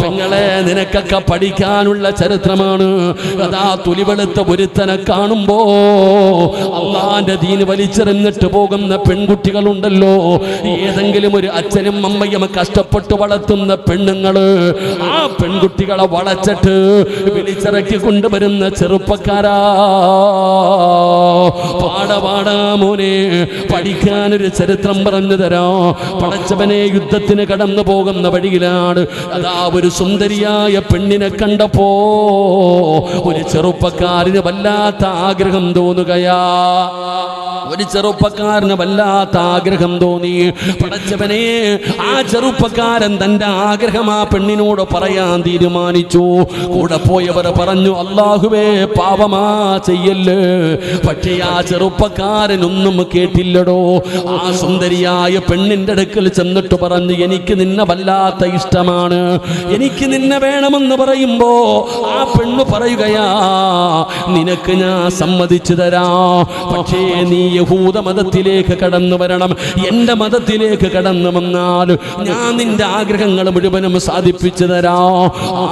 പെങ്ങളെ നിനക്കൊക്കെ പഠിക്കാനുള്ള ചരിത്രമാണ്. അതാ തുലിവെളുത്ത ഒരുത്തനെ കാണുമ്പോ അള്ളാന്റെ ദീന് വലിച്ചെറിഞ്ഞിട്ട് പോകുന്ന പെൺകുട്ടികളുണ്ടല്ലോ. ഏതെങ്കിലും ഒരു അച്ഛനും അമ്മയും കഷ്ടപ്പെട്ട് വളർത്തുന്ന പെണ്ണുങ്ങൾ ആ പെൺകുട്ടികളെ വളച്ചിട്ട് വിളിച്ചിറക്കി കൊണ്ടുവരുന്ന ചെറുപ്പക്കാരാ. പാടപാടാ മോനെ പഠിക്കാനൊരു ചരിത്രം പറഞ്ഞു തരാം. പടച്ചവനെ യുദ്ധത്തിന് കടന്നു പോകുന്ന വഴിയിലാണ് അതാ ഒരു സുന്ദരിയായ പെണ്ണിനെ കണ്ടപ്പോ ഒരു ചെറുപ്പക്കാരന് വല്ലാത്ത ആഗ്രഹം തോന്നുകയാ. ഒരു ചെറുപ്പക്കാരന് വല്ലാത്ത ആഗ്രഹം തോന്നി. പടച്ചവനെ ആ ചെറുപ്പക്കാരൻ തന്റെ ആഗ്രഹം ആ പെണ്ണിനോട് പറയാൻ തീരുമാനിച്ചു. കൂടെ പോയവർ പറഞ്ഞു അള്ളാഹുവേ പാപമാ ചെയ്യല്ലേ. പക്ഷേ ആ ചെറുപ്പക്കാരനൊന്നും കേട്ടില്ലടോ. ആ സുന്ദരിയായ പെണ്ണിന്റെ അടുക്കൽ ചെന്നിട്ട് പറഞ്ഞു എനിക്ക് നിന്നെ വല്ലാത്ത ഇഷ്ടമാണ്. എനിക്ക് നിന്നെ വേണമെന്ന് പറയുമ്പോ ആ പെണ്ണ് പറയുകയാ നിനക്ക് ഞാൻ സമ്മതിച്ചു തരാ. പക്ഷേ നീ യഹൂദ മതത്തിലേക്ക് കടന്നു വരണം. എന്റെ മതത്തിലേക്ക് കടന്നു വന്നാൽ ഞാൻ നിന്റെ ആഗ്രഹങ്ങൾ മുഴുവനും സാധിപ്പിച്ചു തരാ.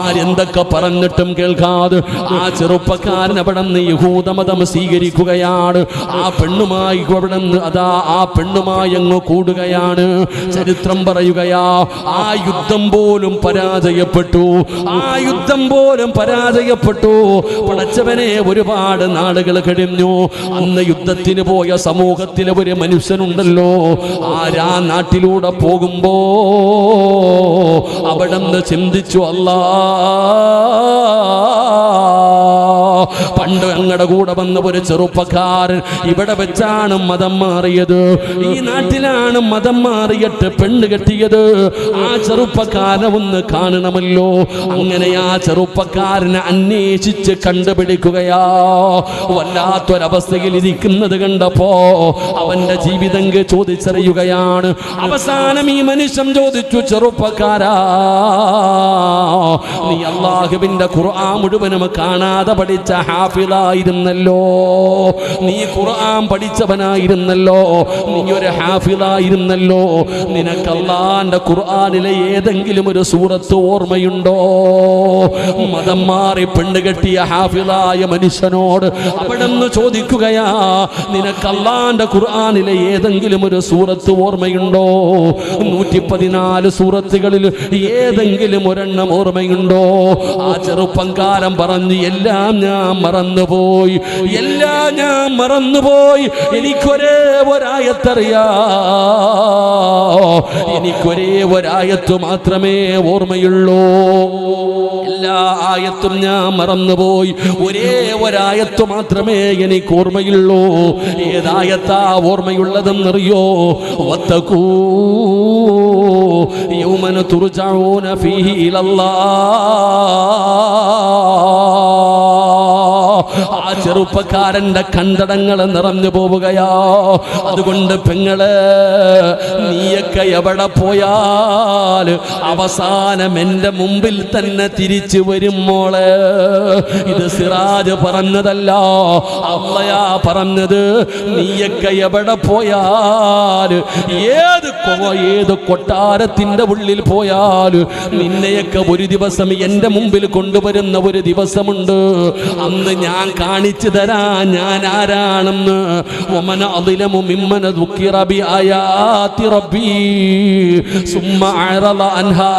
ആരെന്തൊക്കെ പറഞ്ഞിട്ടും കേൾക്കാതെ ആ ചെറുപ്പക്കാരൻ അവിടെ നിന്ന് യഹൂദ മതം സ്വീകരിക്കുകയാണ്. ആ പെണ്ണുമായി അവിടെ നിന്ന് അതാ ആ പെണ്ണുമായി അങ്ങ് കൂടുകയാണ്. ചരിത്രം പറയുകയാ ആ യുദ്ധം പോലും പരാജയപ്പെട്ടു. ആ യുദ്ധം പോലും പരാജയപ്പെട്ടു. പടച്ചവനെ ഒരുപാട് നാളുകൾ കഴിഞ്ഞു. അന്ന് യുദ്ധത്തിന് പോയ സമൂഹത്തിലെ ഒരു മനുഷ്യനുണ്ടല്ലോ. ആരാ നാട്ടിലൂടെ പോകുമ്പോ? അവിടെ നിന്ന് ചിന്തിച്ചു അല്ലാ പണ്ട് ഞങ്ങളുടെ കൂടെ വന്ന ഒരു ചെറുപ്പക്കാരൻ ഇവിടെ വെച്ചാണ് മതം മാറിയത്. ഈ നാട്ടിലാണ് മതം മാറിയിട്ട് പെണ്ണ് കെട്ടിയത്. ആ ചെറുപ്പക്കാരനെ ഒന്ന് കാണണമല്ലോ. അങ്ങനെ ആ ചെറുപ്പക്കാരനെ അന്വേഷിച്ച് കണ്ടുപിടിക്കുകയാ. വല്ലാത്തൊരവസ്ഥയിൽ ഇരിക്കുന്നത് കണ്ടപ്പോ അവന്റെ ജീവിതം ചോദിച്ചറിയുകയാണ്. അവസാനം ഈ മനുഷ്യൻ ചോദിച്ചു ചെറുപ്പക്കാരാ നീ അള്ളാഹുവിന്റെ ഖുർആൻ മുഴുവനും കാണാതെ പഠിച്ച ഹാഫിളായിരുന്നല്ലോ. നീ ഖുർആൻ പഠിച്ചവനായിരുന്നല്ലോ. നീ ഒരു ഹാഫിളായിരുന്നല്ലോ. നിനക്ക് അള്ളാന്റെ ഖുർആനിലെ ഏതെങ്കിലും ഒരു സൂറത്ത് ഓർമ്മയുണ്ടോ? മതം മാറി പെണ്ണ് കെട്ടിയ ഹാഫിളായ മനുഷ്യനോട് അവിടെ നിന്ന് ചോദിക്കുകയാ നിനക്ക് അള്ളാന്റെ ഖുർആനിലെ ഏതെങ്കിലും ഒരു സൂറത്ത് ഓർമ്മയുണ്ടോ? നൂറ്റി പതിനാല് സൂറത്തുകളിൽ ഏതെങ്കിലും ഒരെണ്ണം ഓർമ്മയുണ്ടോ? ആ ചെറുപ്പംകാലം പറഞ്ഞു എല്ലാം ഞാൻ മറന്നുപോയി. എല്ലാ ഞാൻ മറന്നുപോയി. എനിക്കൊരേ ഒരായത്തറിയാ. എനിക്കൊരേ ഒരായത്ത് മാത്രമേ ഓർമ്മയുള്ളൂ. എല്ലാ ആയത്തും ഞാൻ മറന്നുപോയി. ഒരേ ഒരായത്ത് മാത്രമേ എനിക്ക് ഓർമ്മയുള്ളൂ ഏതായത്താ ഓർമ്മയുള്ളതെന്നറിയോ? വത്തക്കൂ യൗമന ഫീഹി ഇലല്ലാഹ് ആ ചെറുപ്പക്കാരന്റെ കണ്ടടങ്ങൾ നിറഞ്ഞു പോവുകയാ. അതുകൊണ്ട് പെങ്ങൾ നീയൊക്കെ എവിടെ പോയാൽ അവസാനം എന്റെ മുമ്പിൽ തന്നെ തിരിച്ചു വരും മോളെ. ഇത് സിറാജ് പറഞ്ഞതല്ല അള്ളയാ പറഞ്ഞത്. നീയൊക്കെ എവിടെ പോയാൽ ഏത് ഏത് കൊട്ടാരത്തിന്റെ ഉള്ളിൽ പോയാൽ നിന്നെയൊക്കെ ഒരു ദിവസം എന്റെ മുമ്പിൽ കൊണ്ടുവരുന്ന ഒരു ദിവസമുണ്ട്. അന്ന് ഞാൻ കാണിച്ചു തരാ ഞാൻ ആരാണെന്ന്. ഒമന അതിലമു മിമ്മന ദുഃഖിറബി ആയാതി റബ്ബി. സുമ്മ അഅറള അൻഹാ.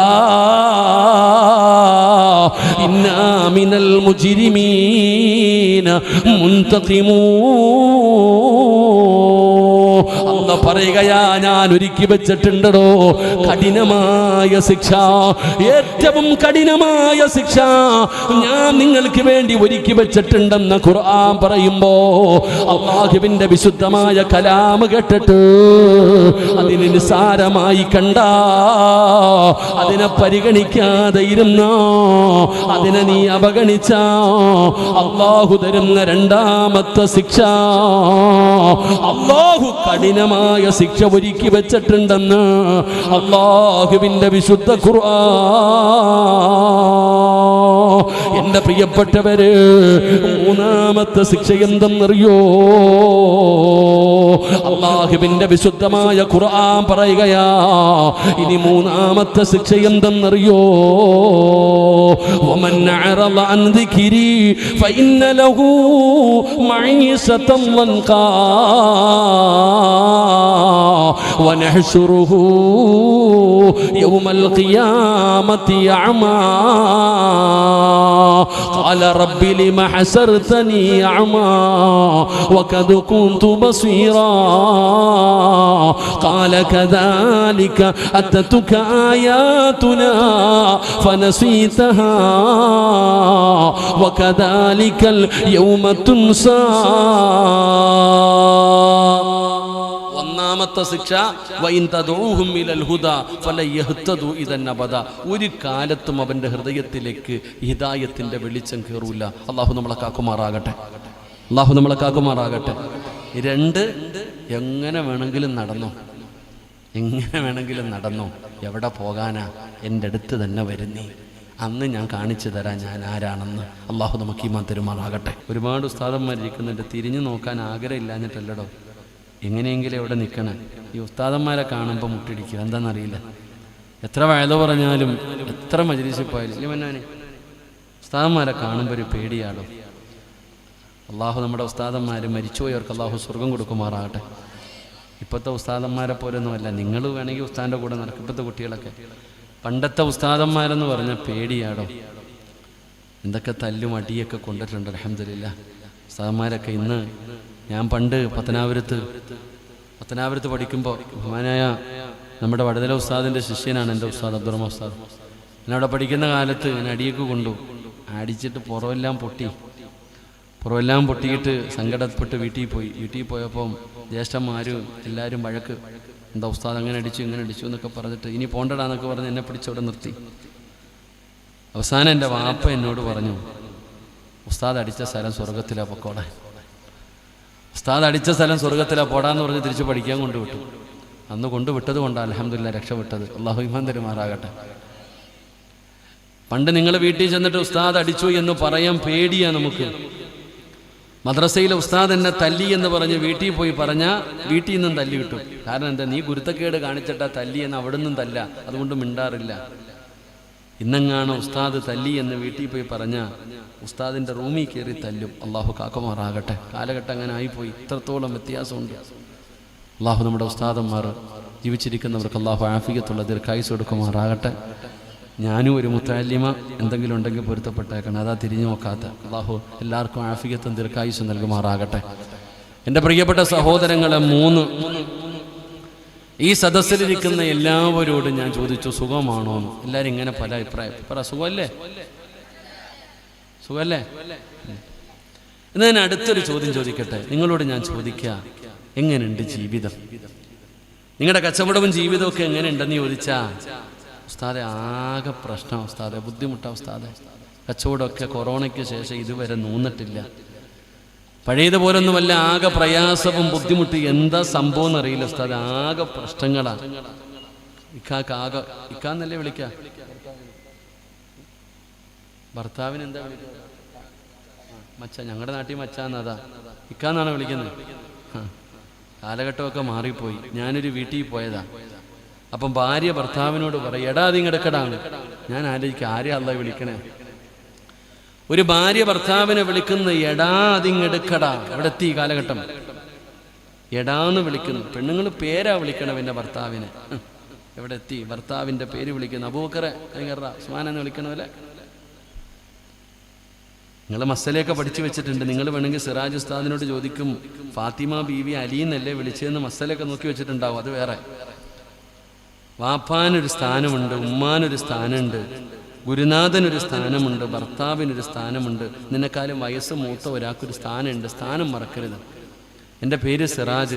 മുൻതഖിമൂ അല്ല പറയുകയാ ഞാൻ ഒരുക്കി വെച്ചിട്ടുണ്ടോ കഠിനമായ ശിക്ഷ. ഏറ്റവും കഠിനമായ ശിക്ഷ ഞാൻ നിങ്ങൾക്ക് വേണ്ടി ഒരുക്കി വെച്ചിട്ടുണ്ടെന്ന് ഖുർആൻ പറയുമ്പോ അള്ളാഹുവിന്റെ വിശുദ്ധമായ കലാമ് കേട്ടിട്ട് അതിന് നിസാരമായി കണ്ട അതിനെ പരിഗണിക്കാതെ ഇരുന്നോ അതിനെ നീ അവഗണിച്ച. അള്ളാഹു തരുന്ന രണ്ടാമത്തെ ശിക്ഷ. അള്ളാഹു കഠിനമായ ശിക്ഷ ഒരുക്കി വെച്ചിട്ടുണ്ടെന്ന് അള്ളാഹുവിന്റെ വിശുദ്ധ ഖുർആൻ. എന്റെ പ്രിയപ്പെട്ടവര് മൂന്നാമത്തെ ശിക്ഷ എന്തെന്നറിയോ അള്ളാഹുവിന്റെ വിശുദ്ധമായ ഖുർആൻ പറയുകയാ ഇനി മൂന്നാമത്തെ ശിക്ഷ എന്തെന്നറിയോ ومن أعرض عن ذكري فإن له معيشة ضنكا ونحشره يوم القيامة أعمى قال رب لم حسرتني أعمى وقد كنت بصيرا قال كذلك أتتك آياتنا فنسيتها وكذلك اليوم تنسى ഒന്നാമത്തെ ശിക്ഷ ഇതന്നബദ ഒരു കാലത്തും അവന്റെ ഹൃദയത്തിലേക്ക് ഹിതായത്തിന്റെ വെളിച്ചം കയറൂല അള്ളാഹു നമ്മളെ കാക്കുമാറാകട്ടെ. അള്ളാഹു നമ്മളെ കാക്കുമാറാകട്ടെ. രണ്ട് എങ്ങനെ വേണമെങ്കിലും നടന്നോ. എങ്ങനെ വേണമെങ്കിലും നടന്നോ. എവിടെ പോകാനാ? എന്റെ അടുത്ത് തന്നെ വരുന്നേ. അന്ന് ഞാൻ കാണിച്ചു തരാം ഞാൻ ആരാണെന്ന്. അള്ളാഹു നമുക്ക് ഈ തരുമാറാകട്ടെ. ഒരുപാട് ഉസ്താദന്മാരിക്കുന്നുണ്ട് തിരിഞ്ഞു നോക്കാൻ ആഗ്രഹമില്ലാഞ്ഞിട്ടല്ലടോ. എങ്ങനെയെങ്കിലും എവിടെ നിൽക്കണേ? ഈ ഉസ്താദന്മാരെ കാണുമ്പോൾ മുട്ടിടിക്കുക എന്താണെന്നറിയില്ല എത്ര വയത് പറഞ്ഞാലും എത്ര മജലിസിൽ പോയാലും ഇല്ല ഉസ്താദന്മാരെ കാണുമ്പോൾ ഒരു പേടിയാടോ? അള്ളാഹു നമ്മുടെ ഉസ്താദന്മാർ മരിച്ചുപോയവർക്ക് അള്ളാഹു സ്വർഗം കൊടുക്കുമാറാകട്ടെ. ഇപ്പോഴത്തെ ഉസ്താദന്മാരെ പോലൊന്നുമല്ല. നിങ്ങൾ വേണമെങ്കിൽ ഉസ്താദിന്റെ കൂടെ നടക്കും. ഇപ്പോഴത്തെ കുട്ടികളൊക്കെ. പണ്ടത്തെ ഉസ്താദന്മാരെന്ന് പറഞ്ഞ പേടിയാടോ? എന്തൊക്കെ തല്ലും അടിയൊക്കെ കൊണ്ടിട്ടുണ്ട്. അലഹമില്ല ഉസ്താദന്മാരൊക്കെ ഇന്ന് ഞാൻ പണ്ട് പത്തനാപുരത്ത് പത്തനാപുരത്ത് പഠിക്കുമ്പോൾ ബഹുമാനായ നമ്മുടെ വടതല ഉസ്താദിന്റെ ശിഷ്യനാണ് എന്റെ ഉസ്താദ് അബ്ദുറഹ്മാൻ ഉസ്താദ്. ഞാൻ അവിടെ പഠിക്കുന്ന കാലത്ത് ഞാൻ അടിയൊക്കെ കൊണ്ടു. അടിച്ചിട്ട് പുറമെല്ലാം പൊട്ടി. പുറമെല്ലാം പൊട്ടിയിട്ട് സങ്കടപ്പെട്ട് വീട്ടിൽ പോയി. വീട്ടിൽ പോയപ്പം ജ്യേഷ്ഠന്മാരും എല്ലാവരും വഴക്ക് എന്താ ഉസ്താദ് അങ്ങനെ അടിച്ചു ഇങ്ങനെ അടിച്ചു എന്നൊക്കെ പറഞ്ഞിട്ട് ഇനി പോണ്ടടാന്നൊക്കെ പറഞ്ഞ് എന്നെ പിടിച്ചവിടെ നിർത്തി. അവസാനം എന്റെ വാപ്പ എന്നോട് പറഞ്ഞു ഉസ്താദ് അടിച്ച സ്ഥലം സ്വർഗത്തിലാ പൊക്കോടെ ഉസ്താദ് അടിച്ച സ്ഥലം സ്വർഗത്തിലാ പോടാന്ന് പറഞ്ഞ് തിരിച്ച് പഠിക്കാൻ കൊണ്ടുവിട്ടു. അന്ന് കൊണ്ടുവിട്ടത് കൊണ്ടാണ് അലഹമില്ല രക്ഷപ്പെട്ടത്. അള്ളാഹു ഇമാൻ തരുമാറാകട്ടെ. പണ്ട് നിങ്ങൾ വീട്ടിൽ ചെന്നിട്ട് ഉസ്താദ് അടിച്ചു എന്ന് പറയാൻ പേടിയാ നമുക്ക്. മദ്രസയിലെ ഉസ്താദ് എന്നെ തല്ലി എന്ന് പറഞ്ഞ് വീട്ടിൽ പോയി പറഞ്ഞാൽ വീട്ടിൽ നിന്നും തല്ലി കിട്ടും കാരണം എന്താ നീ ഗുരുത്തക്കേട് കാണിച്ചിട്ടാ തല്ലി എന്ന് അവിടെ നിന്നും തല്ല. അതുകൊണ്ട് മിണ്ടാറില്ല. ഇന്നെങ്ങാണ് ഉസ്താദ് തല്ലി എന്ന് വീട്ടിൽ പോയി പറഞ്ഞ ഉസ്താദിന്റെ റൂമിൽ കയറി തല്ലും. അള്ളാഹു കാക്കുമാറാകട്ടെ. കാലഘട്ടം അങ്ങനെ ആയിപ്പോയി. ഇത്രത്തോളം വ്യത്യാസമുണ്ട്. അള്ളാഹു നമ്മുടെ ഉസ്താദന്മാർ ജീവിച്ചിരിക്കുന്നവർക്ക് അള്ളാഹു ആഫിയത്തുള്ള ദീർഘായുസ് കൊടുക്കുമാറാകട്ടെ. ഞാനും ഒരു മുത്താലിമ എന്തെങ്കിലും ഉണ്ടെങ്കിൽ പൊരുത്തപ്പെട്ടേക്കണം. അതാ തിരിഞ്ഞു നോക്കാത്ത. അള്ളാഹു എല്ലാവർക്കും ആഫിക്കത്തും ദീർഘായുസ് നൽകുമാറാകട്ടെ. എന്റെ പ്രിയപ്പെട്ട സഹോദരങ്ങളെ മൂന്ന് ഈ സദസ്സിലിരിക്കുന്ന എല്ലാവരോടും ഞാൻ ചോദിച്ചു സുഖമാണോ? എല്ലാവരും ഇങ്ങനെ പല അഭിപ്രായം. പറ സുഖമല്ലേ? സുഖമല്ലേ? എന്നാ ഞാൻ അടുത്തൊരു ചോദ്യം ചോദിക്കട്ടെ? നിങ്ങളോട് ഞാൻ ചോദിക്കുക എങ്ങനെയുണ്ട് ജീവിതം? നിങ്ങളുടെ കച്ചവടവും ജീവിതവും ഒക്കെ എങ്ങനെയുണ്ടെന്ന് ചോദിച്ചാ ഉസ്താദെ ആകെ പ്രശ്നം ഉസ്താദെ ബുദ്ധിമുട്ടാ ഉസ്താദെ. കച്ചവടമൊക്കെ കൊറോണയ്ക്ക് ശേഷം ഇതുവരെ നൂന്നിട്ടില്ല. പഴയതുപോലൊന്നുമല്ല ആകെ പ്രയാസവും ബുദ്ധിമുട്ട് എന്താ സംഭവം എന്നറിയില്ല ഉസ്താദ്. ആകെ പ്രശ്നങ്ങളാ. ഇക്കാക്ക് ആകെ ഇക്കാന്നല്ലേ വിളിക്ക? ഭർത്താവിന് എന്താ വിളിക്കുക മച്ച ഞങ്ങളുടെ നാട്ടിൽ മച്ചാന്നതാ ഇക്കാന്നാണ് വിളിക്കുന്നത്. കാലഘട്ടമൊക്കെ മാറിപ്പോയി. ഞാനൊരു വീട്ടിൽ പോയതാ. അപ്പം ഭാര്യ ഭർത്താവിനോട് പറയും എടാ അതിങ്ങെടുക്കടാണ് ഞാൻ ആലോചിക്കും ആരെയാ അല്ല വിളിക്കണേ? ഒരു ഭാര്യ ഭർത്താവിനെ വിളിക്കുന്ന എടാ അതിങ്ങെടുക്കടാ. അവിടെ എത്തി കാലഘട്ടം. എടാന്ന് വിളിക്കുന്നു. പെണ്ണുങ്ങൾ പേരാ വിളിക്കണം എന്റെ ഭർത്താവിനെ. എവിടെ എത്തി ഭർത്താവിന്റെ പേര് വിളിക്കുന്നു. അബൂക്കറെ വിളിക്കണമല്ലെ എന്ന് വിളിക്കണമല്ലേ നിങ്ങൾ മസലയൊക്കെ പഠിച്ചു വെച്ചിട്ടുണ്ട്. നിങ്ങൾ വേണമെങ്കിൽ സിറാജ് ഉസ്താദിനോട് ചോദിക്കും ഫാത്തിമ ബീവി അലി എന്നല്ലേ വിളിച്ചതെന്ന് മസലൊക്കെ നോക്കി വെച്ചിട്ടുണ്ടാവും. അത് വേറെ. വാപ്പാനൊരു സ്ഥാനമുണ്ട് ഉമ്മാനൊരു സ്ഥാനമുണ്ട്. ഗുരുനാഥനൊരു സ്ഥാനമുണ്ട് ഭർത്താവിനൊരു സ്ഥാനമുണ്ട് നിന്നെക്കാളും വയസ്സ് മൂത്ത ഒരാൾക്കൊരു സ്ഥാനമുണ്ട്. സ്ഥാനം മറക്കരുത്. എന്റെ പേര് സിറാജ്.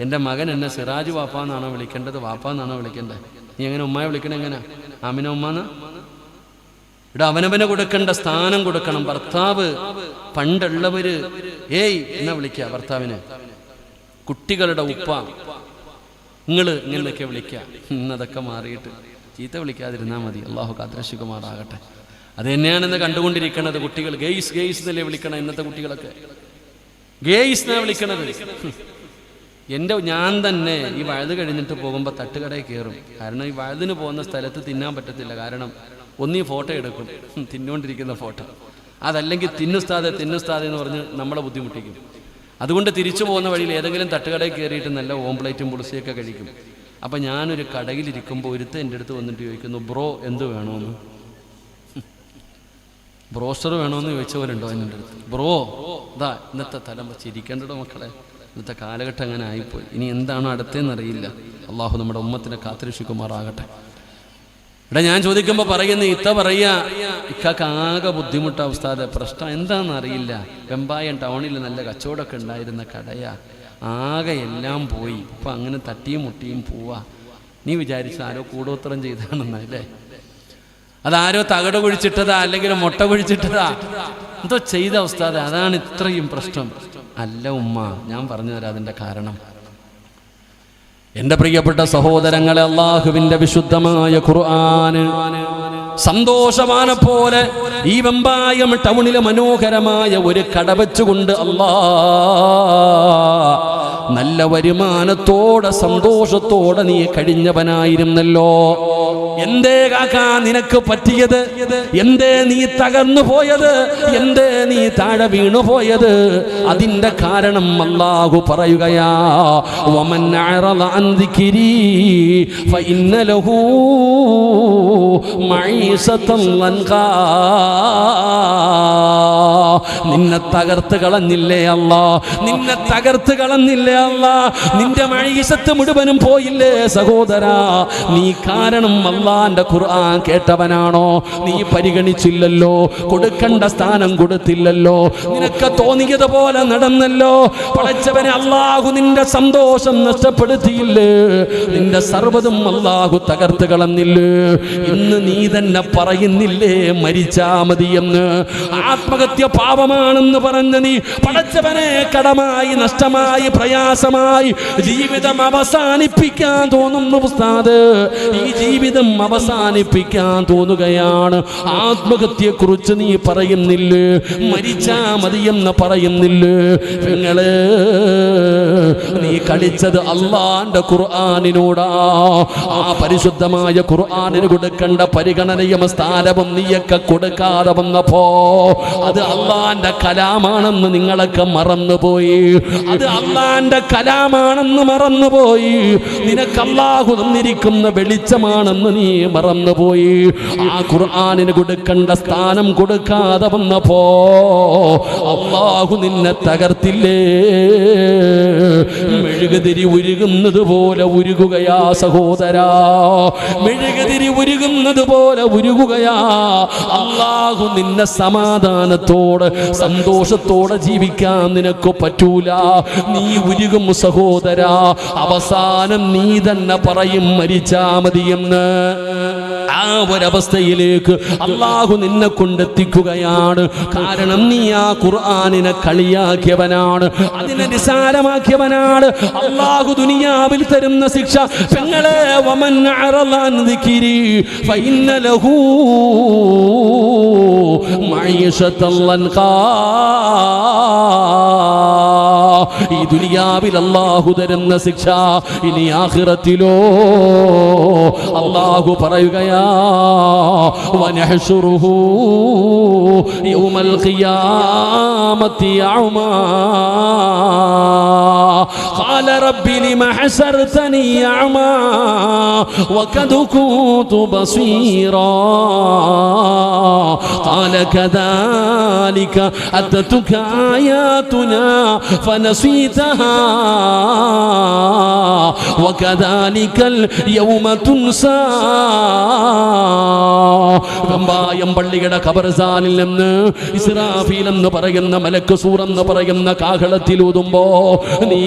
എന്റെ മകൻ എന്നെ സിറാജ് വാപ്പാന്നാണോ വിളിക്കേണ്ടത്? വാപ്പാന്നാണോ വിളിക്കേണ്ടത്? നീ എങ്ങനെ ഉമ്മയെ വിളിക്കണേ എങ്ങനെ? ആമിന ഉമ്മാന്ന് ഇവിടെ അവനവനെ കൊടുക്കേണ്ട സ്ഥാനം കൊടുക്കണം. ഭർത്താവ് പണ്ടുള്ളവര് ഏയ് എന്നാ വിളിക്കുക ഭർത്താവിന്? കുട്ടികളുടെ ഉപ്പ. നിങ്ങൾ ഇങ്ങനെയൊക്കെ വിളിക്കുക ഇന്നതൊക്കെ മാറിയിട്ട്. ചീത്ത വിളിക്കാതിരുന്നാൽ മതി. അള്ളാഹു കാദ്രശികുമാറാകട്ടെ അത് തന്നെയാണ് ഇന്ന് കണ്ടുകൊണ്ടിരിക്കുന്നത് കുട്ടികൾ. ഗെയ്സ് ഗെയ്സ് എന്നല്ലേ വിളിക്കണം ഇന്നത്തെ കുട്ടികളൊക്കെ? ഗെയ്സ് എന്നാ വിളിക്കണത്. എന്റെ ഞാൻ തന്നെ ഈ വഴുത് കഴിഞ്ഞിട്ട് പോകുമ്പോൾ തട്ടുകടയിൽ കയറും കാരണം ഈ വഴുതിന് പോകുന്ന സ്ഥലത്ത് തിന്നാൻ പറ്റത്തില്ല. കാരണം ഒന്നീ ഫോട്ടോ എടുക്കും. തിന്നുകൊണ്ടിരിക്കുന്ന ഫോട്ടോ. അതല്ലെങ്കിൽ തിന്നുസ്താതെ തിന്നുസ്താതെ എന്ന് പറഞ്ഞ് നമ്മളെ ബുദ്ധിമുട്ടിക്കും. അതുകൊണ്ട് തിരിച്ചു പോകുന്ന വഴിയിൽ ഏതെങ്കിലും തട്ടുകടയിൽ കയറിയിട്ട് നല്ല ഓംപ്ലേറ്റും പുളിസിയൊക്കെ കഴിക്കും. അപ്പം ഞാനൊരു കടയിലിരിക്കുമ്പോൾ ഒരുത്ത എന്റെ അടുത്ത് വന്നിട്ട് ചോദിക്കുന്നു ബ്രോ എന്ത് വേണമെന്ന് ബ്രോസ്റ്റർ വേണമെന്ന് ചോദിച്ചവരുണ്ടോ എന്റെ അടുത്ത്? ബ്രോ ഇതാ ഇന്നത്തെ തലമുറ ചിരിക്കേണ്ടടോ മക്കളെ. ഇന്നത്തെ കാലഘട്ടം അങ്ങനെ ആയിപ്പോയി. ഇനി എന്താണ് അടുത്തതെന്നറിയില്ല. അള്ളാഹു നമ്മുടെ ഉമ്മത്തിനെ കാത്തിരക്ഷിക്കുമാറാകട്ടെ. ഇവിടെ ഞാൻ ചോദിക്കുമ്പോൾ പറയുന്ന ഇത്ത പറയാ ഇക്കാക്ക് ആകെ ബുദ്ധിമുട്ടാ ഉസ്താദ്. പ്രശ്നം എന്താണെന്ന് അറിയില്ല വെമ്പായം ടൗണിൽ നല്ല കച്ചവടമൊക്കെ ഉണ്ടായിരുന്ന കടയാ. ആകെ എല്ലാം പോയി. ഇപ്പം അങ്ങനെ തട്ടിയും മുട്ടിയും പോവാ. നീ വിചാരിച്ച ആരോ കൂടോത്രം ചെയ്താണെന്നല്ലേ അതാരോ തകട കുഴിച്ചിട്ടതാ അല്ലെങ്കിൽ മുട്ട കുഴിച്ചിട്ടതാ. എന്തോ ചെയ്ത അവസ്ഥ അതാണ് ഇത്രയും പ്രശ്നം. അല്ല ഉമ്മ ഞാൻ പറഞ്ഞു തരാം അതിന്റെ കാരണം. എന്റെ പ്രിയപ്പെട്ട സഹോദരങ്ങളെ അള്ളാഹുവിന്റെ വിശുദ്ധമായ ഖുർആന് സന്തോഷമാണ് പോലെ ഈ വെമ്പായം ടൗണിലെ മനോഹരമായ ഒരു കട വെച്ചുകൊണ്ട് അല്ലാ നല്ല വരുമാനത്തോടെ സന്തോഷത്തോടെ നീ കഴിഞ്ഞവനായിരുന്നല്ലോ. എന്തേ കാക്കാ നിനക്ക് പറ്റിയത്? എന്തേ നീ തകർന്നു പോയത്? എന്തേ നീ താഴെ വീണു പോയത്? അതിന്റെ കാരണം അല്ലാഹു പറയുകയാ നിന്നെ തകർത്ത് കളഞ്ഞില്ലേ അല്ല? നിന്നെ തകർത്ത് കളഞ്ഞില്ലേ അല്ല? നിന്റെ മഴീസത്ത് മുഴുവനും പോയില്ലേ സഹോദരാ? നീ കാരണം അള്ളാന്റെ ഖുർആൻ കേട്ടവനാണോ? നീ പരിഗണിച്ചില്ലല്ലോ കൊടുക്കേണ്ട സ്ഥാനം കൊടുത്തില്ലല്ലോ നിനക്ക് തോന്നിയത് പോലെ നടന്നല്ലോ. പടച്ചവനെ അള്ളാഹു നിന്റെ സന്തോഷം നഷ്ടപ്പെടുത്തിയില്ലേ? നിന്റെ സർവതും അള്ളാഹു തകർത്ത് കളഞ്ഞില്ലേ? ഇന്ന് നീ തന്നെ പറയുന്നില്ലേ മരിച്ചാ മതിയെന്ന് ആത്മഹത്യ പാപമാണെന്ന് പറഞ്ഞ നീ പടച്ചവനെ കടമായി നഷ്ടമായി പ്രയാസമായി ജീവിതം അവസാനിപ്പിക്കാൻ തോന്നുന്നു ഉസ്താദ്. ഈ ജീവിതം അവസാനിപ്പിക്കാൻ തോന്നുകയാണ്. ആത്മഹത്യയെ കുറിച്ച് നീ പറയുന്നില്ലേ? മരിച്ചാ മതിയെന്ന് പറയുന്നില്ലേ? നിങ്ങൾ നീ കളിച്ചത് അള്ളാന്റെ ഖുർആാനിനോടാ. ആ പരിശുദ്ധമായ ഖുർആാനിന് കൊടുക്കേണ്ട പരിഗണനയും സ്ഥാനവും നീയൊക്കെ കൊടുക്കാതെ വന്നപ്പോ അത് അള്ളാന്റെ കലാമാണെന്ന് നിങ്ങളൊക്കെ മറന്നുപോയി. അത് അള്ളാന്റെ കലാമാണെന്ന് മറന്നുപോയി. നിനക്ക് തന്നിരിക്കുന്ന വെളിച്ചമാണെന്ന് നീ മറന്നുപോയി. ആ ഖുർആാനിന് കൊടുക്കേണ്ട സ്ഥാനം കൊടുക്കാതെ വന്നപ്പോ അള്ളാഹു നിന്നെ തകർത്തില്ലേ? മെഴുകുതിരി ഉരുകുന്നത് പോലെ ഉരുകുകയാ സഹോദരാ. മെഴുകുതിരി ഉരുകുന്നത് പോലെ ഉരുകുകയാ. അള്ളാഹു നിന്നെ സമാധാനത്തോടെ സന്തോഷത്തോടെ ജീവിക്കാൻ നിനക്ക് പറ്റൂല. നീ ഉരുകും സഹോദരാ. അവസാനം നീ തന്നെ പറയും മരിച്ചാ മതിയെന്ന്. ആ ഒരവസ്ഥയിലേക്ക് അള്ളാഹു നിന്നെ കൊണ്ടെത്തിക്കുകയാണ്. കാരണം നീ ആ ഖുർആാനിനെ കളിയാക്കിയവനാണ് അതിനെ നിസാരമാക്കിയവനാണ്. അള്ളാഹു ദുനിയാവിൽ തരുന്ന ശിക്ഷ. പെങ്ങളെ വമൻ ലഹൂ മൈഷത്തല്ലൻ ലൻഖാ ഈ ദുനിയാവിൽ അള്ളാഹു തരുന്ന ശിക്ഷ ഇനി ആഹിറത്തിലോ അള്ളാഹു പറയുകയാ യൗമൽ ഖിയാമത്തി رب لم حسرتني أعمى وقد كنت بصيرا قال كذلك أتتك آياتنا فنسيتها وكذلك اليوم تنسى വെമ്പായം പള്ളിയുടെ ഖബർസാനിൽ നിന്ന് ഇസ്രാഫീൽ എന്ന് പറയുന്ന മലക്ക് സൂറെന്ന് പറയുന്ന കാഹളത്തിൽ ഊതുമ്പോ നീ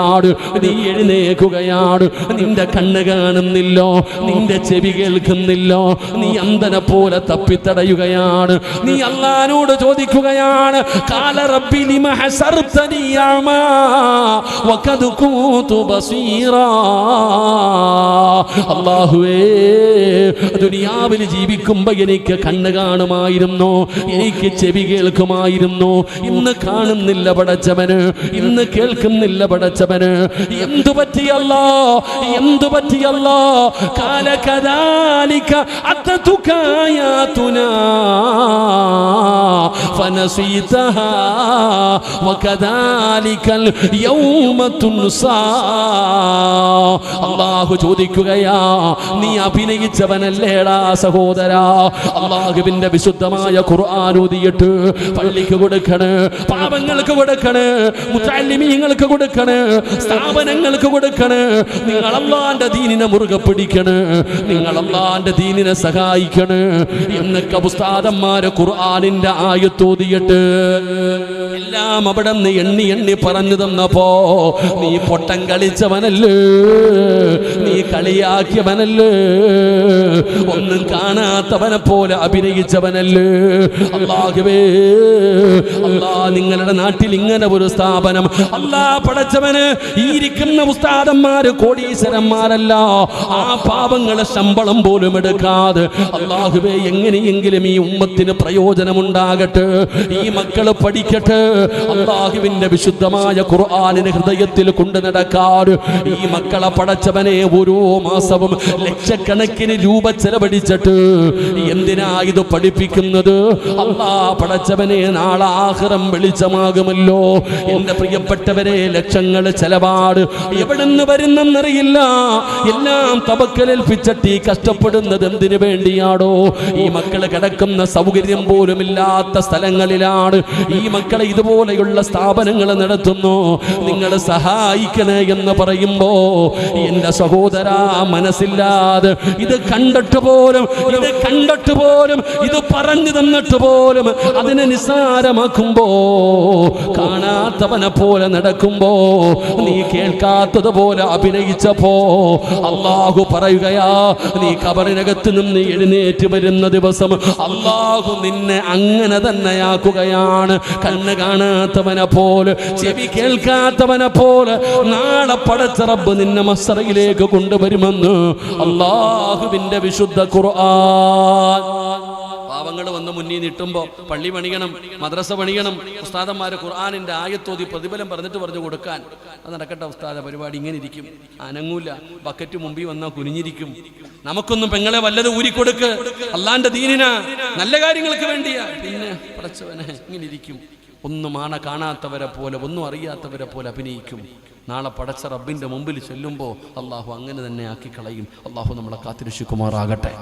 എഴുന്നേക്കുകയാണ് നീ എഴുന്നേക്കുകയാണ് നിന്റെ കണ്ണ് കാണുന്നില്ലോ. നിന്റെ ചെവി കേൾക്കുന്നില്ലോ. നീ അന്തനെ പോലെ തപ്പിത്തടയുകയാണ്. നീ അള്ളഹാനോട് ചോദിക്കുകയാണ് കാല റബ്ബി അല്ലാഹുവേ ദുനിയാവിൽ ജീവിക്കുമ്പോ എനിക്ക് കണ്ണ് കാണുമായിരുന്നു? എനിക്ക് ചെവി കേൾക്കുമായിരുന്നു? ഇന്ന് കാണുന്നില്ല പടച്ചവന്. ഇന്ന് കേൾക്കുന്നില്ല ഉള്ളവന് എന്തു പറ്റിയല്ലോ? എന്തു പറ്റിയല്ലോ? കാലകദാലിക അത്തതുകായാതുന ഫനസീതഹാ വകദാലിക്കൽ യൗമത്തുൻ സാ അള്ളാഹു ചോദിക്കുകയാ നീ അഭിനയിച്ചവനല്ലേടാ സഹോദരാ? അള്ളാഹുവിന്റെ വിശുദ്ധമായ ഖുർആൻ പള്ളിക്ക് കൊടുക്കണേ പാപങ്ങൾക്ക് കൊടുക്കണേ മുത്താലിമീങ്ങൾക്ക് കൊടുക്കണേ സ്ഥാപനങ്ങൾക്ക് കൊടുക്കണ്. നിങ്ങൾ അള്ളാന്റെ ദീനിനെ മുറുകെ പിടിക്കണ്. നിങ്ങൾ അള്ളാന്റെ ദീനിനെ സഹായിക്കണ്. എന്നൊക്കെ ഉസ്താദന്മാര് ഖുർആാനിന്റെ ആയത്തോതിയിട്ട് എല്ലാം അവിടെ നിന്ന് എണ്ണി എണ്ണി പറഞ്ഞു തന്നപ്പോ നീ പൊട്ടം കളിച്ചവനല്ലേ? നീ കളിയാക്കിയവനല്ലേ? ഒന്നും കാണാത്തവനെ പോലെ അഭിനയിച്ചവനല്ലേ? അള്ളാഹുവേ അല്ലാ നിങ്ങളുടെ നാട്ടിൽ ഇങ്ങനെ ഒരു സ്ഥാപനം അല്ലാ പടച്ചവന് ഈ ഇരിക്കുന്ന ഉസ്താദന്മാര് കോടീശ്വരന്മാരല്ല. ആ പാപങ്ങളെ ശമ്പളം പോലും എടുക്കാതെ അള്ളാഹുബേ എങ്ങനെയെങ്കിലും ഈ ഉമ്മത്തിന് പ്രയോജനമുണ്ടാകട്ടെ ഈ മക്കൾ പഠിക്കട്ടെ. അള്ളാഹുവിന്റെ വിശുദ്ധമായ ഖുർആാനിന് ഹൃദയത്തിൽ കൊണ്ടു നടക്കാൻ ഈ മക്കളെ പടച്ചവനെ ഓരോ മാസവും ലക്ഷക്കണക്കിന് രൂപ ചെലവഴിച്ചിട്ട് എന്തിനാ ഇത് പഠിപ്പിക്കുന്നത്? അള്ളാ പടച്ചവനെ നാളെ വെളിച്ചമാകുമല്ലോ. എന്റെ പ്രിയപ്പെട്ടവരെ ലക്ഷങ്ങൾ ചെലവാട് എവിടുന്ന് വരുന്നെന്നറിയില്ല. എല്ലാം തപക്കലേൽപ്പിച്ചട്ടി കഷ്ടപ്പെടുന്നത് എന്തിനു വേണ്ടിയാണോ ഈ മക്കൾ കിടക്കുന്ന സൗകര്യം പോലും ഇല്ലാത്ത സ്ഥലങ്ങളിലാണ് ഈ മക്കളെ ഇതുപോലെയുള്ള സ്ഥാപനങ്ങൾ നടത്തുന്നു. നിങ്ങൾ സഹായിക്കണേ എന്ന് പറയുമ്പോ എന്റെ സഹോദര മനസ്സില്ലാതെ ഇത് കണ്ടിട്ട് പോലും ഇത് കണ്ടിട്ട് പോലും ഇത് പറഞ്ഞു തന്നിട്ട് പോലും അതിനെ നിസ്സാരമാക്കുമ്പോ കാണാത്തവനെ പോലെ നടക്കുമ്പോ നീ കേൾക്കാത്തതുപോലെ അഭിനയിച്ചപ്പോ അള്ളാഹു പറയുകയാ നീ കബറിനകത്ത് നിന്ന് എഴുന്നേറ്റ് വരുന്ന ദിവസം അള്ളാഹു നിന്നെ അങ്ങനെ തന്നെയാക്കുകയാണ്. കണ്ണ് കാണാത്തവനെ പോലെ ചെവി കേൾക്കാത്തവനെ പോലെ നാളെ പടച്ചറബ് നിന്നെ മസറയിലേക്ക് കൊണ്ടുവരുമെന്ന് അള്ളാഹുവിന്റെ വിശുദ്ധ ഖുർആൻ പാവങ്ങൾ വന്ന് മുന്നിൽ നിട്ടുമ്പോൾ പള്ളി പണിയണം മദ്രസ പണിയണം ഉസ്താദന്മാർ ഖുർആാനിന്റെ ആയത്തോതി പ്രതിഫലം പറഞ്ഞിട്ട് പറഞ്ഞു കൊടുക്കാൻ. അത് നടക്കട്ടെ ഉസ്താദ പരിപാടി ഇങ്ങനെ ഇരിക്കും. അനങ്ങൂല ബക്കറ്റ് മുമ്പിൽ വന്നാൽ കുനിഞ്ഞിരിക്കും. നമുക്കൊന്നും പെങ്ങളെ വല്ലത് ഊരിക്കൊടുക്ക്. അള്ളാന്റെ ദീനിന നല്ല കാര്യങ്ങൾക്ക് വേണ്ടിയാ. പിന്നെ പടച്ചവനെ ഇങ്ങനെ ഇരിക്കും. ഒന്നും ആണ കാണാത്തവരെ പോലെ ഒന്നും അറിയാത്തവരെ പോലെ അഭിനയിക്കും. നാളെ പടച്ച റബ്ബിന്റെ മുമ്പിൽ ചെല്ലുമ്പോൾ അള്ളാഹു അങ്ങനെ തന്നെ ആക്കി കളയും അള്ളാഹു നമ്മളെ കാത്തിരക്ഷിക്കുമാറാകട്ടെ.